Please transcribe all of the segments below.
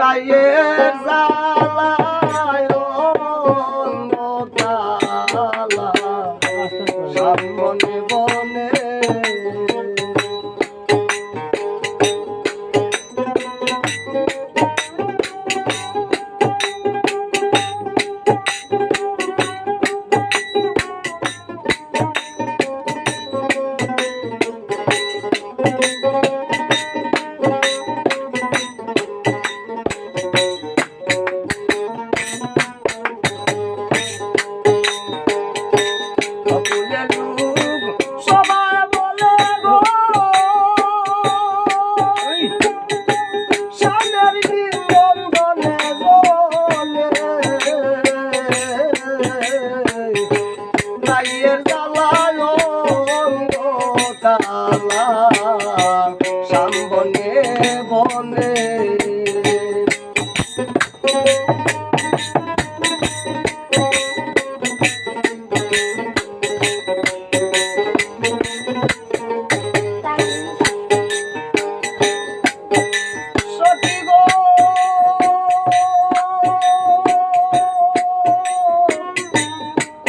i Raiza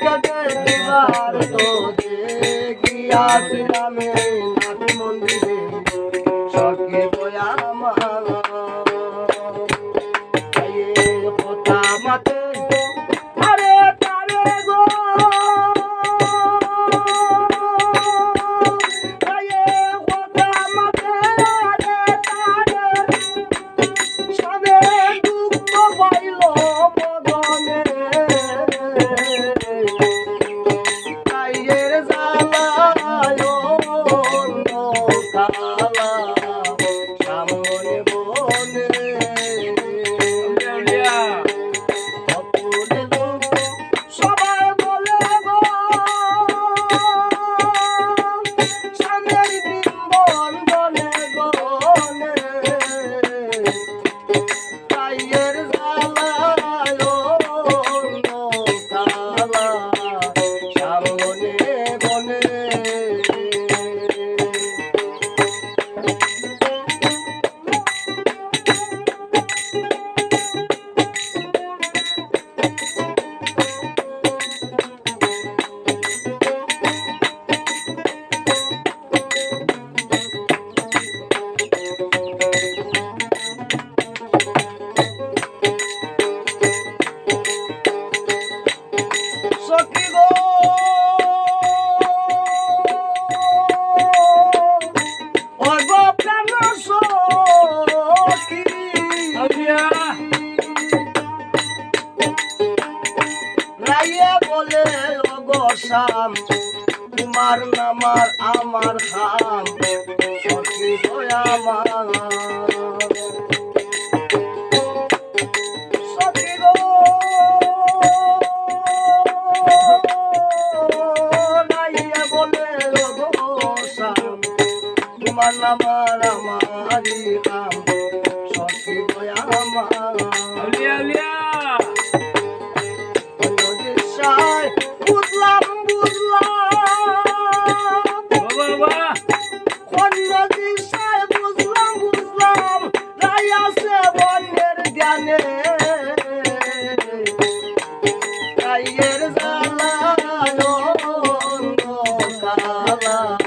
दिक्कत दीवार तो देगी आसरा में অসাম তোমার নামার আমার খাম সখী আমার Mala mala mala বাবা।